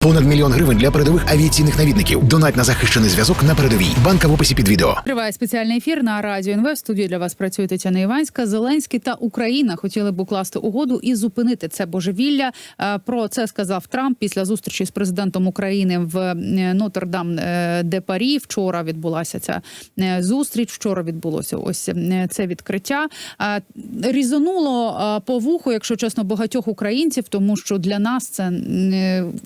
Понад мільйон гривень для передових авіаційних навідників. Донать на захищений зв'язок на передовій. Банка в описі під відео. Триває спеціальний ефір на радіо НВ. В студії для вас працює Тетяна Іванська. Зеленський та Україна хотіли б укласти угоду і зупинити це божевілля. Е, Про це сказав Трамп після зустрічі з президентом України в е, Нотр-Дам е, де Парі. Вчора відбулася ця зустріч. Вчора відбулося ось це відкриття. Різонуло по вуху, якщо чесно, багатьох українців, тому що для нас це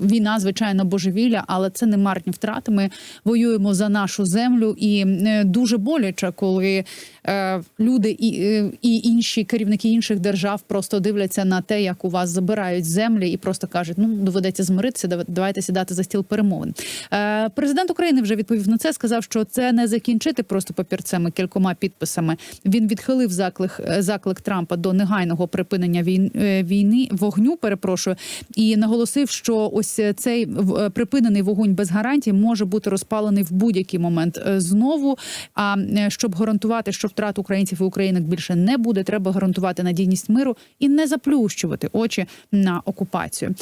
війна, звичайно, божевілля, але це не марні втрати. Ми воюємо за нашу землю, і е, дуже боляче, коли е, люди і, е, і інші керівники інших держав просто дивляться на те, як у вас забирають землі, і просто кажуть: ну доведеться змиритися, дав- давайте сідати за стіл перемовин. Е, президент України вже відповів на це. Сказав, що це не закінчити просто папірцями кількома підписами. Він відхилив заклик е, заклик Трампа до негайного припинення війн, війни вогню. Перепрошую, і наголосив, що ось цей е, припинений вогонь без гарантій може бути розпалений в будь-який момент е, знову. А е, щоб гарантувати, що втрат українців і українок більше не буде, треба гарантувати надійність миру і не заплющувати очі на окупацію.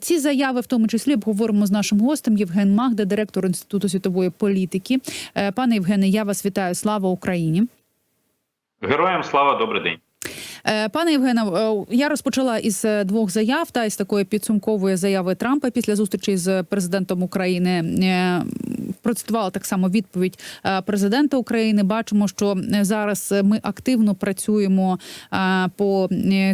Ці заяви, в тому числі, обговоримо з нашим гостем Євген Магда, директор інституту світової політики. Пане Євгене, я вас вітаю. Слава Україні. Героям слава, добрий день. Е, Пане Євгене, е, я розпочала із е, двох заяв та із такої підсумкової заяви Трампа після зустрічі з президентом України. Процитувала так само відповідь президента України. Бачимо, що зараз ми активно працюємо по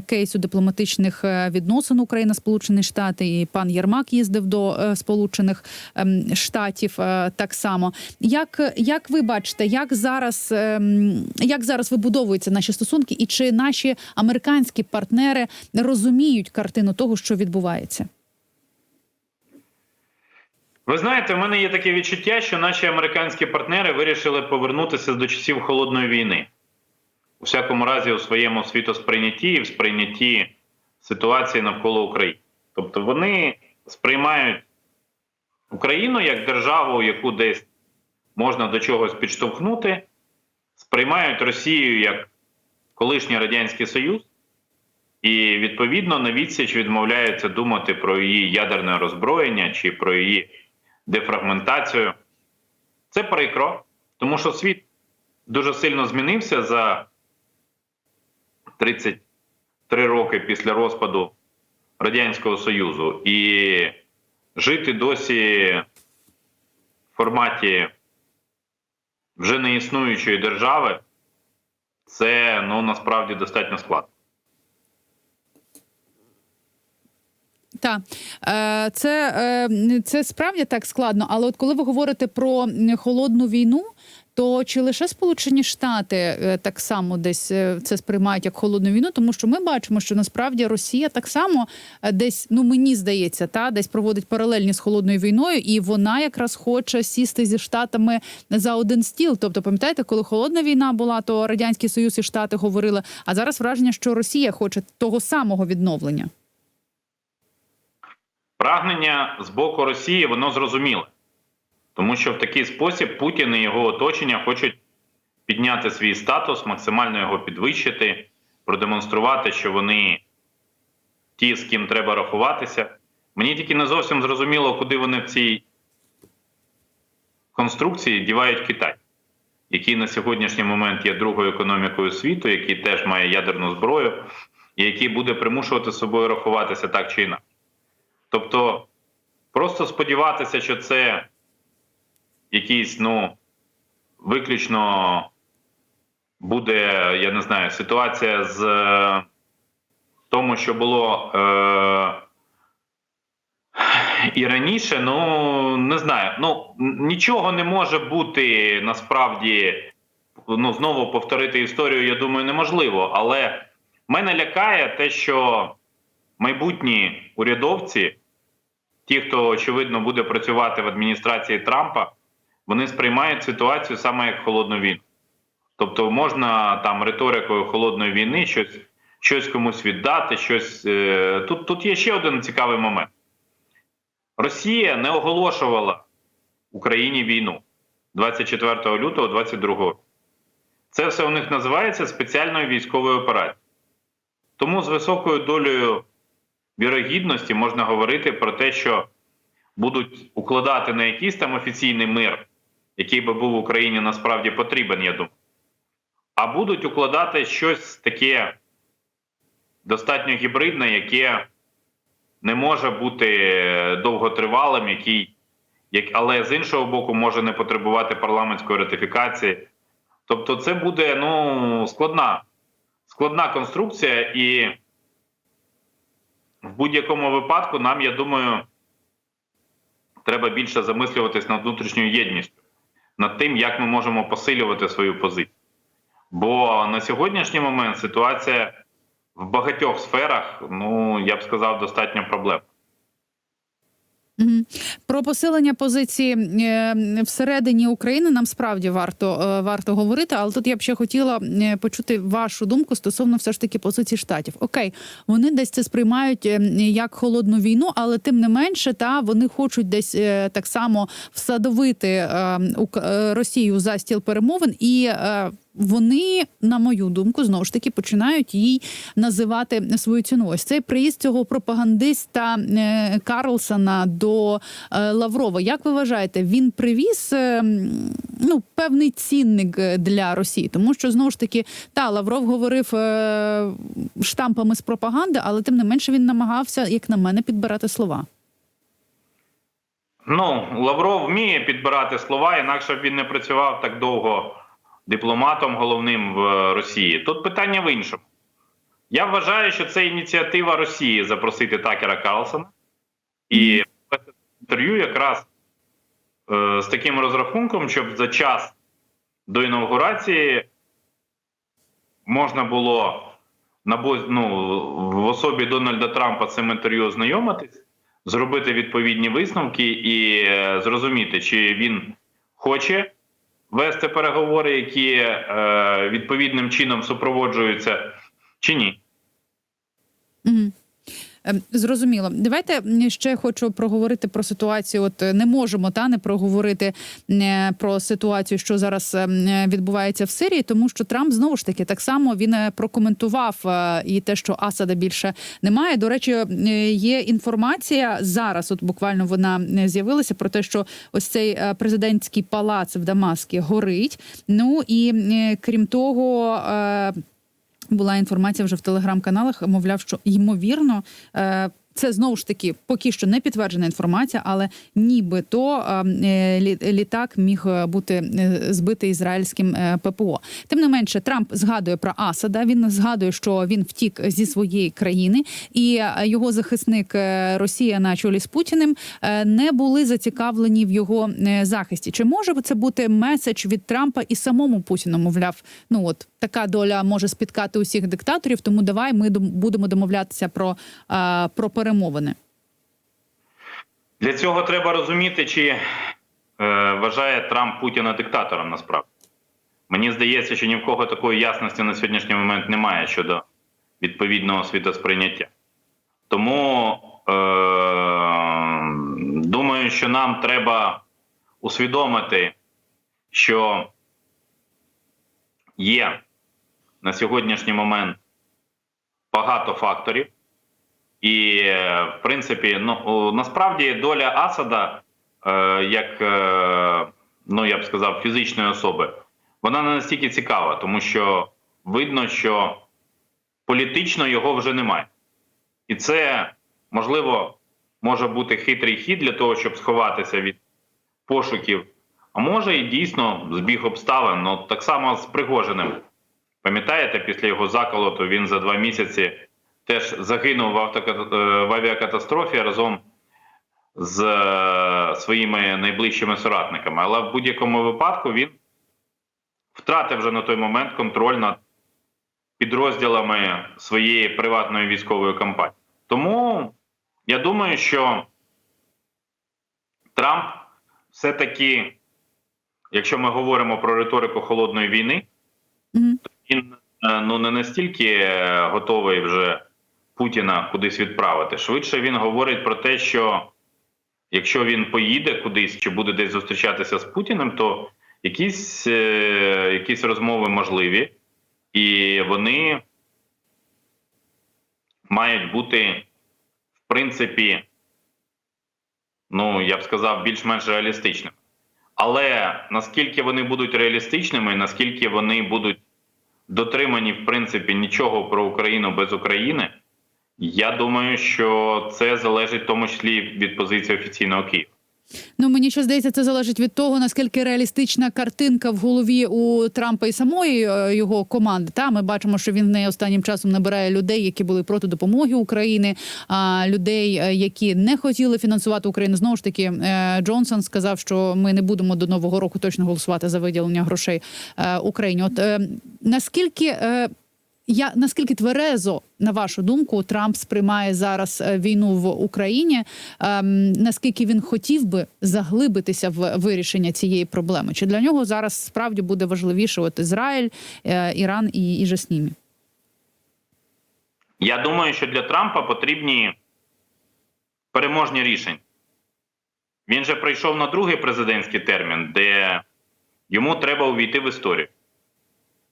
кейсу дипломатичних відносин Україна Сполучені Штати. І пан Єрмак їздив до Сполучених ем, Штатів так само. Як, як ви бачите, як зараз, ем, як зараз вибудовуються наші стосунки, і чи наші американські партнери розуміють картину того, що відбувається? Ви знаєте, в мене є таке відчуття, що наші американські партнери вирішили повернутися до часів холодної війни. У всякому разі, у своєму світосприйнятті і в сприйнятті ситуації навколо України. Тобто вони сприймають Україну як державу, яку десь можна до чогось підштовхнути, сприймають Росію як колишній Радянський Союз, і відповідно на відсіч відмовляються думати про її ядерне роззброєння чи про її дефрагментацію. Це прикро, тому що світ дуже сильно змінився за 33 роки після розпаду Радянського Союзу. І жити досі в форматі вже не існуючої держави це ну насправді достатньо складно. Так, е, це, е, це справді так складно. Але от коли ви говорите про холодну війну, то чи лише Сполучені Штати е, так само десь е, це сприймають як холодну війну? Тому що ми бачимо, що насправді Росія так само е, десь, ну мені здається, та десь проводить паралельні з холодною війною, і вона якраз хоче сісти зі штатами за один стіл. Тобто, пам'ятаєте, коли холодна війна була, то радянський союз і штати говорили. А зараз враження, що Росія хоче того самого відновлення. Прагнення з боку Росії воно зрозуміле, тому що в такий спосіб Путін і його оточення хочуть підняти свій статус, максимально його підвищити, продемонструвати, що вони ті, з ким треба рахуватися. Мені тільки не зовсім зрозуміло, куди вони в цій конструкції дівають Китай, який на сьогоднішній момент є другою економікою світу, який теж має ядерну зброю, і який буде примушувати собою рахуватися так чи інакше. Тобто, просто сподіватися, що це якийсь, ну, виключно буде, я не знаю, ситуація з е, тому, що було е, і раніше, ну не знаю. Ну нічого не може бути насправді. Ну, знову повторити історію, я думаю, неможливо. Але мене лякає те, що майбутні урядовці, ті, хто очевидно буде працювати в адміністрації Трампа, вони сприймають ситуацію саме як холодну війну. Тобто можна там риторикою холодної війни щось щось комусь віддати, щось. Е... Тут, тут є ще один цікавий момент. Росія не оголошувала Україні війну 24 лютого 2022 року. Це все у них називається спеціальною військовою операцією. Тому з високою долею вірогідності можна говорити про те, що будуть укладати не якийсь там офіційний мир, який би був Україні насправді потрібен, я думаю, а будуть укладати щось таке достатньо гібридне, яке не може бути довготривалим, який, як, але з іншого боку, може не потребувати парламентської ратифікації. Тобто, це буде ну, складна, складна конструкція, і в будь-якому випадку нам, я думаю, треба більше замислюватись над внутрішньою єдністю, над тим, як ми можемо посилювати свою позицію. Бо на сьогоднішній момент ситуація в багатьох сферах, ну я б сказав, достатньо проблемна. Про посилення позиції е, всередині України нам справді варто е, варто говорити, але тут я б ще хотіла е, почути вашу думку стосовно все ж таки позиції штатів. Окей, вони десь це сприймають як холодну війну, але тим не менше, та вони хочуть десь так само всадовити Росію за стіл перемовин і. Вони, на мою думку, знову ж таки починають їй називати свою ціну. Ось цей приїзд цього пропагандиста е, Карлсона до е, Лаврова. Як ви вважаєте, він привіз е, ну певний цінник для Росії? Тому що знову ж таки та Лавров говорив штампами з пропаганди, але тим не менше він намагався, як на мене, підбирати слова. Ну, Лавров вміє підбирати слова, інакше б він не працював так довго дипломатом головним в Росії. Тут питання в іншому. Я вважаю, що це ініціатива Росії запросити Такера Карлсона і інтерв'ю якраз е, з таким розрахунком, щоб за час до інаугурації можна було на ну, в особі Дональда Трампа цим інтерв'ю ознайомитись, зробити відповідні висновки і е, зрозуміти, чи він хоче вести переговори, які е, відповідним чином супроводжуються, чи ні. Угу. Зрозуміло. Давайте ще хочу проговорити про ситуацію. От е, не можемо та не проговорити е, про ситуацію, що зараз е, відбувається в Сирії, тому що Трамп знову ж таки так само він прокоментував і те, що Асада більше немає. До речі, є інформація зараз. От буквально вона з'явилася про те, що ось цей президентський палац в Дамаскі горить. Ну і крім того. Е, була інформація вже в телеграм-каналах, мовляв, що ймовірно. Е, Це знову ж таки поки що не підтверджена інформація, але нібито е, лі- літак міг е, бути е, збитий ізраїльським е, ППО. Тим не менше, Трамп згадує про Асада. Він згадує, що він втік зі своєї країни, і е, його захисник е, Росія на чолі з Путіним е, не були зацікавлені в його е, захисті. Чи може це бути меседж від Трампа і самому Путіну? Мовляв, ну от така доля може спіткати усіх диктаторів. Тому давай ми будемо домовлятися про, е, про перемовини. Для цього треба розуміти, чи е, вважає Трамп Путіна диктатором насправді. Мені здається, що ні в кого такої ясності на сьогоднішній момент немає щодо відповідного світосприйняття. Тому е, думаю, що нам треба усвідомити, що є на сьогоднішній момент багато факторів. І, в принципі, ну насправді доля Асада, е, як е, ну я б сказав, фізичної особи, вона не настільки цікава, тому що видно, що політично його вже немає. І це можливо може бути хитрий хід для того, щоб сховатися від пошуків. А може і дійсно збіг обставин. Ну так само з Пригожиним. Пам'ятаєте, після його заколоту він за два місяці теж загинув в, автока- е, в авіакатастрофі разом з е, своїми найближчими соратниками. Але в будь-якому випадку він втратив вже на той момент контроль над підрозділами своєї приватної військової кампанії. Тому я думаю, що Трамп все-таки, якщо ми говоримо про риторику холодної війни, Мгм. він е, ну не настільки готовий вже Путіна кудись відправити. Швидше він говорить про те, що якщо він поїде кудись чи буде десь зустрічатися з Путіним, то якісь, е, якісь розмови можливі, і вони мають бути, в принципі, ну я б сказав, більш-менш реалістичними. Але наскільки вони будуть реалістичними, наскільки вони будуть дотримані, в принципі, нічого про Україну без України, я думаю, що це залежить в тому числі від позиції офіційного Києва. Ну мені ще здається, це залежить від того, наскільки реалістична картинка в голові у Трампа і самої е, його команди. Та ми бачимо, що він в неї останнім часом набирає людей, які були проти допомоги України, а людей, е, які не хотіли фінансувати Україну. Знову ж таки, е, Джонсон сказав, що ми не будемо до нового року точно голосувати за виділення грошей Україні. От наскільки я наскільки тверезо, на вашу думку, Трамп сприймає зараз е, війну в Україні? Ем, наскільки він хотів би заглибитися в вирішення цієї проблеми? Чи для нього зараз справді буде важливіше от Ізраїль, е, Іран і, і ними? Я думаю, що для Трампа потрібні переможні рішення. Він же прийшов на другий президентський термін, де йому треба увійти в історію.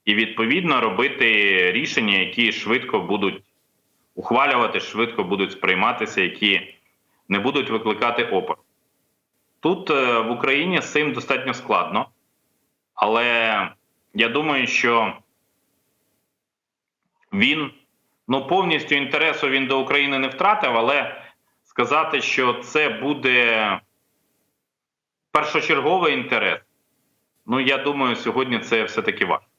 І відповідно робити рішення, які швидко будуть ухвалювати, швидко будуть сприйматися, які не будуть викликати опор. Тут е, в Україні з цим достатньо складно, але я думаю, що він ну повністю інтересу він до України не втратив, але сказати, що це буде першочерговий інтерес. Ну я думаю, сьогодні це все таки важко.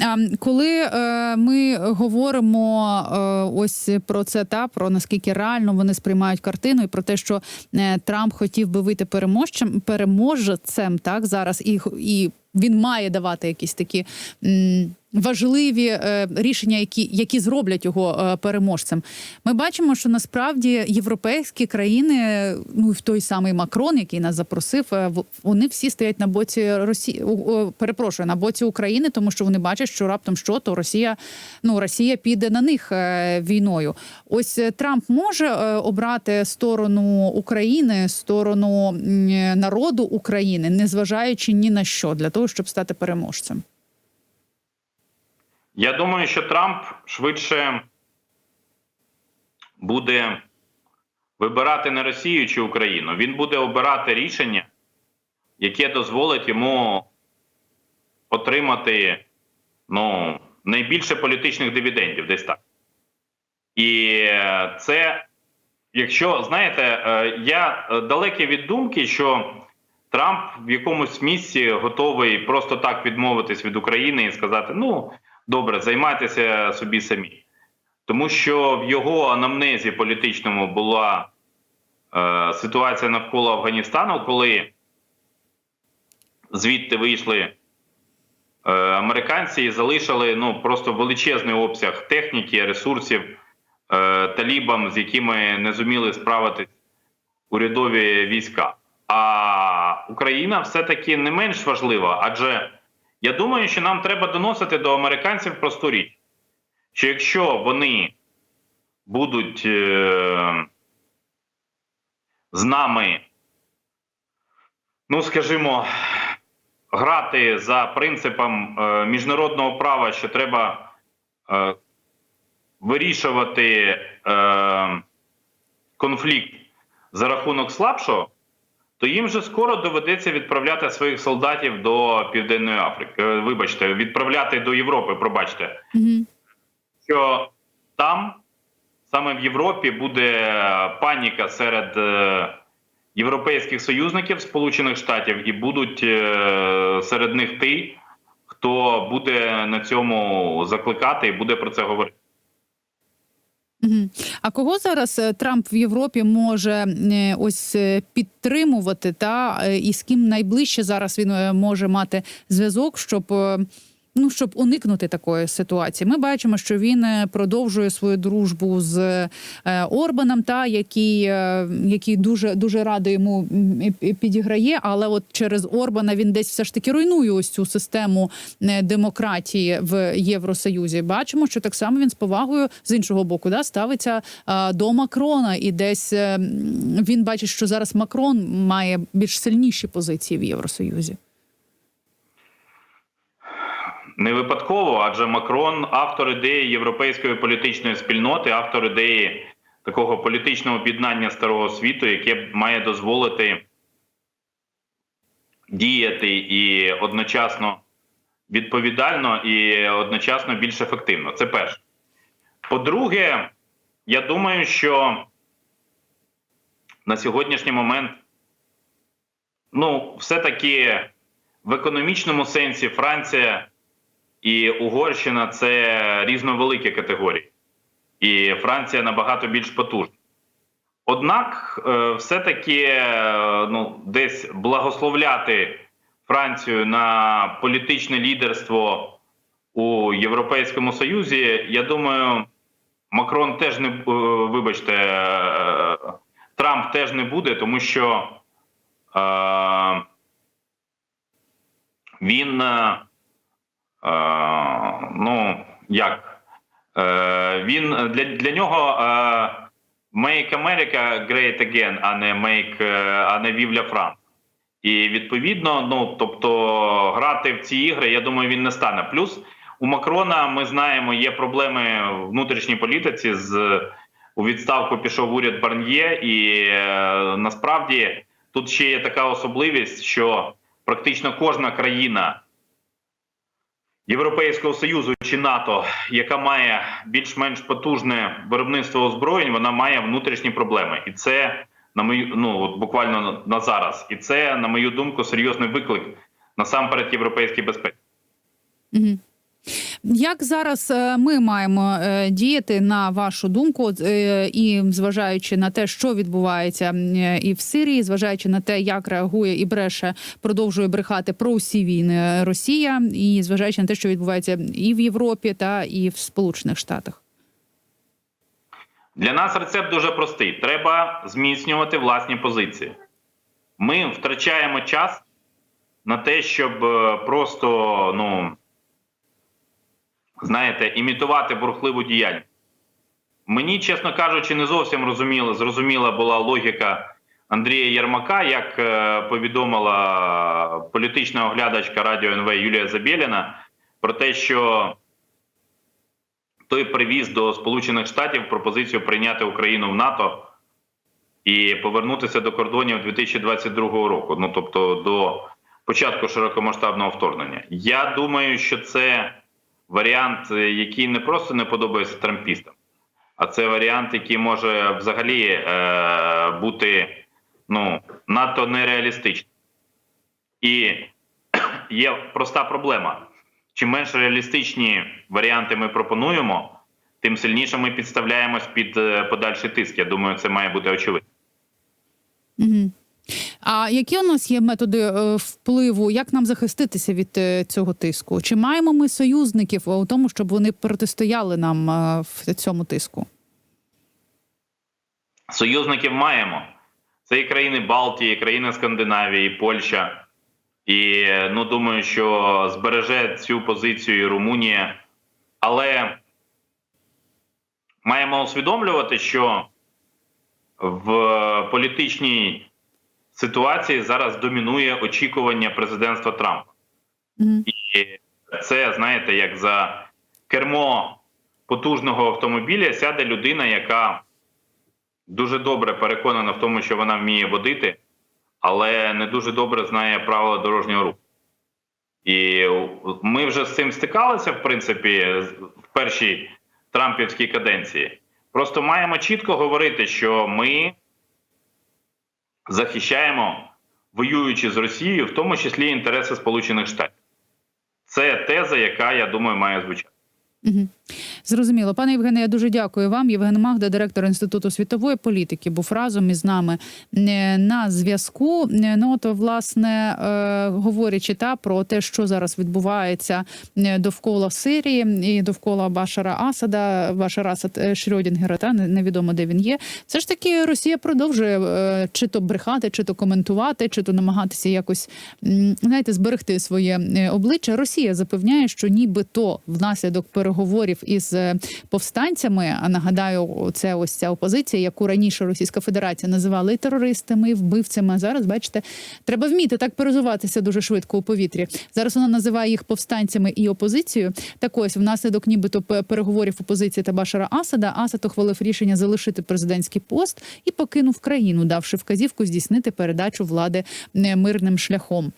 А, коли е, ми говоримо е, ось про це та про наскільки реально вони сприймають картину, і про те, що е, Трамп хотів би вийти переможцем, переможцем, так зараз і, і він має давати якісь такі м, важливі е, рішення, які, які зроблять його е, переможцем. Ми бачимо, що насправді європейські країни, ну в той самий Макрон, який нас запросив, е, вони всі стоять на боці Росії. Перепрошую на боці України, тому що вони бачать, що раптом що то Росія, ну Росія піде на них е, війною. Ось е, Трамп може е, обрати сторону України, сторону м, народу України, незважаючи ні на що, для того, щоб стати переможцем. Я думаю, що Трамп швидше буде вибирати не Росію чи Україну. Він буде обирати рішення, яке дозволить йому отримати ну, найбільше політичних дивідендів, десь так. І е, це, якщо знаєте, е, я далекий від думки, що Трамп в якомусь місці готовий просто так відмовитись від України і сказати: ну добре, займайтеся собі самі. Тому що в його анамнезі політичному була е, ситуація навколо Афганістану, коли звідти вийшли е, американці і залишили ну, просто величезний обсяг техніки, ресурсів е, талібам, з якими не зуміли справитись урядові війська. А Україна все-таки не менш важлива, адже я думаю, що нам треба доносити до американців просту річ, що якщо вони будуть е, з нами, ну скажімо, грати за принципом е, міжнародного права, що треба е, вирішувати е, конфлікт за рахунок слабшого, то їм же скоро доведеться відправляти своїх солдатів до Південної Африки. Е, Вибачте, відправляти до Європи, пробачте, Угу. що там, саме в Європі, буде паніка серед е, європейських союзників Сполучених Штатів, і будуть е, серед них ті, хто буде на цьому закликати і буде про це говорити. А кого зараз е, Трамп в Європі може е, ось е, підтримувати, та і з ким найближче зараз він може мати зв'язок, щоб ну щоб уникнути такої ситуації? Ми бачимо, що він е, продовжує свою дружбу з е, Орбаном, та який, е, який дуже дуже радо йому підіграє, але от через Орбана він десь все ж таки руйнує ось цю систему демократії в Євросоюзі. Бачимо, що так само він з повагою з іншого боку да, ставиться до Макрона, і десь е, він бачить, що зараз Макрон має більш сильніші позиції в Євросоюзі. Не випадково, адже Макрон автор ідеї європейської політичної спільноти, автор ідеї такого політичного об'єднання старого світу, яке має дозволити діяти і одночасно відповідально і одночасно більш ефективно. Це перше. По-друге, я думаю, що на сьогоднішній момент, ну, все-таки в економічному сенсі Франція і Угорщина це різновеликі категорії, і Франція набагато більш потужна. Однак, е, все-таки е, ну, десь благословляти Францію на політичне лідерство у Європейському Союзі, я думаю, Макрон теж не е, вибачте, Трамп теж не буде, тому що е, він, ну як, е, він для, для нього е, Make America Great Again, а не Make, е, а не la France. І відповідно, ну тобто, грати в ці ігри, я думаю, він не стане. Плюс у Макрона ми знаємо, є проблеми в внутрішній політиці. З у відставку пішов уряд Барньє, і е, насправді тут ще є така особливість, що практично кожна країна Європейського союзу чи НАТО, яка має більш-менш потужне виробництво озброєнь, вона має внутрішні проблеми, і це на мою ну от буквально на- зараз. І це, на мою думку, серйозний виклик насамперед європейській безпеці. Угу. Як зараз е, ми маємо е, діяти на вашу думку, е, і зважаючи на те, що відбувається і в Сирії, зважаючи на те, як реагує і бреше, продовжує брехати про усі війни Росія, і зважаючи на те, що відбувається і в Європі, та і в Сполучених Штатах. Для нас рецепт дуже простий: треба зміцнювати власні позиції. Ми втрачаємо час на те, щоб просто, ну знаєте, імітувати бурхливу діяльність. Мені, чесно кажучи, не зовсім розуміла, зрозуміла була логіка Андрія Єрмака, як е, повідомила політична оглядачка Радіо НВ Юлія Забєліна, про те, що той привіз до Сполучених Штатів пропозицію прийняти Україну в НАТО і повернутися до кордонів 2022 року. Ну тобто до початку широкомасштабного вторгнення. Я думаю, що це варіант, е, який не просто не подобається трампістам, а це варіант, який може взагалі е, бути ну надто нереалістичним. І є проста проблема. Чим менш реалістичні варіанти ми пропонуємо, тим сильніше ми підставляємось під е, подальший тиск. Я думаю, це має бути очевидно. Угу. А які у нас є методи е, впливу? Як нам захиститися від е, цього тиску? Чи маємо ми союзників у тому, щоб вони протистояли нам е, в цьому тиску? Союзників маємо. Це і країни Балтії, і країни Скандинавії, і Польща. І ну думаю, що збереже цю позицію і Румунія. Але маємо усвідомлювати, що в політичній ситуації зараз домінує очікування президентства Трампа. Угу. І це, знаєте, як за кермо потужного автомобіля сяде людина, яка дуже добре переконана в тому, що вона вміє водити, але не дуже добре знає правила дорожнього руху. І ми вже з цим стикалися, в принципі, в першій Трампівській каденції. Просто маємо чітко говорити, що ми захищаємо, воюючи з Росією, в тому числі інтереси Сполучених Штатів. Це теза, яка, я думаю, має звучати. Угу. Зрозуміло, пане Євгене, я дуже дякую вам. Євген Магда, директор інституту світової політики, був разом із нами е, на зв'язку. Е, Ну от власне е, говорячи та про те, що зараз відбувається довкола Сирії і довкола Башара Асада, Башар Асад Шрёдінгера, та невідомо де він є. Все ж таки Росія продовжує чи то брехати, чи то коментувати, чи то намагатися якось знаєте, зберегти своє обличчя. Росія запевняє, що нібито внаслідок переговорів із з повстанцями. А нагадаю, це ось ця опозиція, яку раніше Російська Федерація називала і терористами, і вбивцями. А зараз бачите, треба вміти так перезуватися дуже швидко у повітрі. Зараз вона називає їх повстанцями і опозицією. Так ось внаслідок, нібито переговорів опозиції та Башара Асада, Асад ухвалив рішення залишити президентський пост і покинув країну, давши вказівку здійснити передачу влади е, мирним шляхом.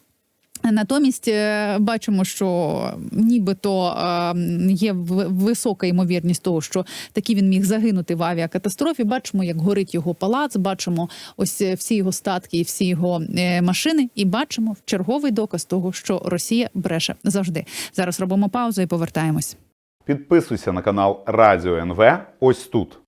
Натомість е, бачимо, що нібито е, є висока ймовірність того, що таки він міг загинути в авіакатастрофі. Бачимо, як горить його палац, бачимо ось е, всі його статки і всі його машини, і бачимо черговий доказ того, що Росія бреше завжди. Зараз робимо паузу і повертаємось. Підписуйся на канал Радіо НВ ось тут.